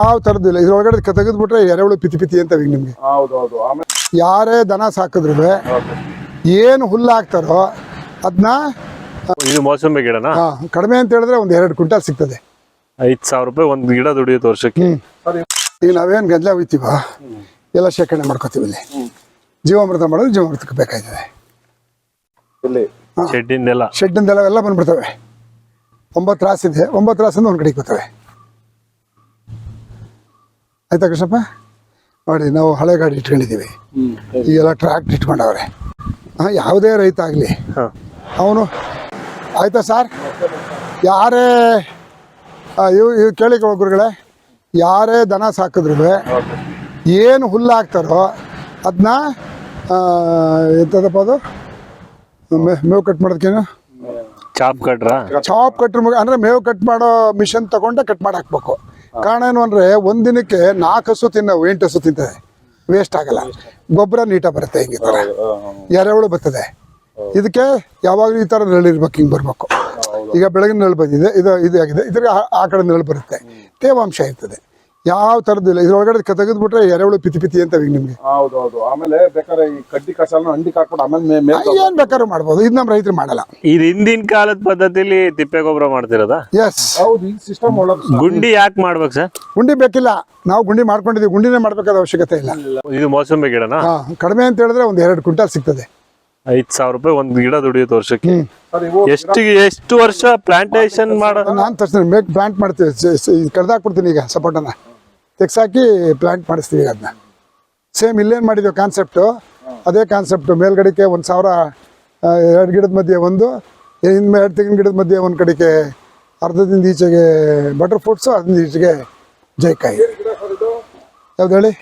ಯಾವ ಥರದ್ದು ಇಲ್ಲ ಇದ್ರೊಳಗಡೆ ತೆಗೆದ್ಬಿಟ್ರೆ ಎರೆಹುಳು ಪಿತಿ ಪಿತಿ ಅಂತ ನಿಮ್ಗೆ ನಿಮಗೆ. ಹೌದು ಹೌದು. ಆಮೇಲೆ? ಯಾರೇ ದನ ಸಾಕಿದ್ರು ಏನು ಹುಲ್ಲು ಹಾಕ್ತಾರೋ ಅದನ್ನ ಇದು ಮೋಸಂಬಿ ಗಿಡನಾ? ಕಡಿಮೆ ಅಂತ ಹೇಳಿದ್ರೆ ಒಂದ್ ಎರಡು ಕ್ವಿಂಟಲ್ ಸಿಗ್ತದೆ. ಐದ್ ಸಾವಿರ ರೂಪಾಯಿ ಒಂದ್ ಗಿಡ ದುಡಿಯುತ್ತೆ ವರ್ಷಕ್ಕೆ. ಈಗ ನಾವೇನ್ ಗಂಜ ಹೋಯ್ತೀವ ಎಲ್ಲ ಶೇಖರಣೆ ಮಾಡ್ಕೋತೀವಿ ಇಲ್ಲಿ. ಜೀವಾಮೃತ ಮಾಡಿದ್ರೆ ಜೀವಾಮೃತಕ್ಕೆ ಬೇಕಾಯ್ತದೆ. ಇಲ್ಲಿ ಶೆಡ್ಡಿಂದೆಲ್ಲ. ಶೆಡ್ಡಿಂದೆಲ್ಲ ಎಲ್ಲ ಬಂದ್ಬಿಡ್ತವೆ. ಒಂಬತ್ತು ರಾಸ್ ಇದೆ ಒಂಬತ್ತು ರಾಸಿಂದ ಒಂದ್ ಕಡೆ ಬರ್ತವೆ ಆಯ್ತಾ ಕೃಷ್ಣಪ್ಪ? ನೋಡಿ ನಾವು ಹಳೆ ಗಾಡಿ ಇಟ್ಕೊಂಡಿದ್ದೀವಿ. ಈಗೆಲ್ಲ ಟ್ರ್ಯಾಕ್ಟ್ ಇಟ್ಕೊಂಡವ್ರೆ. ಹಾಂ ಯಾವುದೇ ರೈತ ಆಗಲಿ. ಅವನು ಆಯ್ತಾ ಸರ್ ಯಾರೇ ಇವು ಇವು ಕೇಳಿ ಗುರುಗಳೇ ಯಾರೇ ದನ ಸಾಕಿದ್ರು ಏನು ಹುಲ್ಲು ಹಾಕ್ತಾರೋ ಅದನ್ನ ಎಂತದಪ್ಪ ಅದು? ಮೇವು ಕಟ್ ಮಾಡೋದಕ್ಕೇನು? ಚಾಪ್ ಕಟ್ರಾ? ಚಾಪ್ ಕಟ್ರ ಮುಗ ಅಂದ್ರೆ ಮೇವು ಕಟ್ ಮಾಡೋ ಮಿಷನ್ ತಗೊಂಡೆ ಕಟ್ ಮಾಡಿ ಹಾಕ್ಬೇಕು ಕಾರಣ ಏನು ಅಂದರೆ ಒಂದಿನಕ್ಕೆ ದಿನಕ್ಕೆ ನಾಲ್ಕು ಹಸು ತಿನ್ನವು ಎಂಟು ಹಸು ತಿಂತದೆ. ವೇಸ್ಟ್ ಆಗಲ್ಲ. ಗೊಬ್ಬರ ನೀಟಾಗಿ ಬರುತ್ತೆ ಹಿಂಗೆ ಈ ಥರ ಎರೆಹುಳು ಬರ್ತದೆ. ಇದಕ್ಕೆ ಯಾವಾಗಲೂ ಈ ಥರ ನೆರಳು ಇರ್ಬೇಕು ಹಿಂಗೆ ಬರಬೇಕು. ಈಗ ಬೆಳಗಿನ ನೆರಳು ಬಂದಿದೆ ಇದು ಇದು ಆಗಿದೆ. ಇದ್ರಿಗೆ ಆ- ಆ ಕಡೆ ನೆರಳು ಬರುತ್ತೆ. ತೇವಾಂಶ ಇರ್ತದೆ. ಯಾವ ತರದಿಲ್ಲ ಇಲ್ಲ. ಇದ್ರೊಳಗಡೆ ತೆಗೆದ್ಬಿಟ್ರೆ ಎರೆಹುಳು ಪಿತಿ ಪಿತಿ ಅಂತ ಈಗ ನಿಮಗೆ. ಹೌದು ಹೌದು ಆಮೇಲೆ ಬೇಕಾದ್ರೆ ಈ ಕಡ್ಡಿ ಹಂಡಿ ಆಮೇಲೆ ಏನು ಬೇಕಾದ್ರೂ ಮಾಡ್ಬೋದು. ಇದು ನಮ್ ರೈತರು ಮಾಡಲ್ಲ. ಇದು ಹಿಂದಿನ ಕಾಲದ ಪದ್ಧತಿಲಿ ತಿಪ್ಪೆ ಗೊಬ್ಬರ ಮಾಡ್ತಿರೋದ? ಎಸ್ ಹೌದು ಈ ಸಿಸ್ಟಮ್ ಒಳಗೆ ಗುಂಡಿ ಯಾಕೆ ಮಾಡ್ಬೇಕು ಸರ್? ಗುಂಡಿ ಬೇಕಿಲ್ಲ. ನಾವು ಗುಂಡಿ ಮಾಡ್ಕೊಂಡಿದ್ದೀವಿ. ಗುಂಡಿನೇ ಮಾಡ್ಬೇಕಾದ ಅವಶ್ಯಕತೆ ಇಲ್ಲ. ಇದು ಮೋಸಂಬಿ ಗಿಡನಾ? ಹಾ ಕಡಿಮೆ ಅಂತ ಹೇಳಿದ್ರೆ ಒಂದ್ ಎರಡು ಕ್ವಿಂಟಲ್ ಸಿಗ್ತದೆ. ಐದ್ ಸಾವಿರ ರೂಪಾಯಿ ಒಂದ್ ಗಿಡ ದುಡಿಯುತ್ತೆ ವರ್ಷಕ್ಕೆ. ಎಷ್ಟು ಎಷ್ಟು ವರ್ಷ ಪ್ಲಾಂಟೇಶನ್ ಮಾಡೋ ನಾನು ತಕ್ಷಣ ಮೇಕ್ ಪ್ಲಾಂಟ್ ಮಾಡ್ತೀವಿ. ಕಡ್ದಾಕ್ಬಿಡ್ತೀನಿ ಈಗ ಸಪೋಟನ ತೆಗ್ಸಾಕಿ ಪ್ಲಾಂಟ್ ಮಾಡಿಸ್ತೀವಿ ಅದನ್ನ. ಸೇಮ್ ಇಲ್ಲೇನು ಮಾಡಿದ್ದೀವಿ ಕಾನ್ಸೆಪ್ಟು ಅದೇ ಕಾನ್ಸೆಪ್ಟು ಮೇಲ್ಗಡೆಗೆ ಒಂದು ಸಾವಿರ ಎರಡು ಗಿಡದ ಮಧ್ಯೆ ಒಂದು ಇನ್ನು ಎರಡು ತೆಂಗಿನ ಗಿಡದ ಮಧ್ಯೆ ಒಂದು ಕಡೆಗೆ ಅರ್ಧದಿಂದ ಈಚೆಗೆ ಬಟರ್ ಫ್ರೂಟ್ಸು ಅರ್ಧದಿಂದ ಈಚೆಗೆ ಜೈಕಾಯಿ. ಯಾವ್ದು ಹೇಳಿ?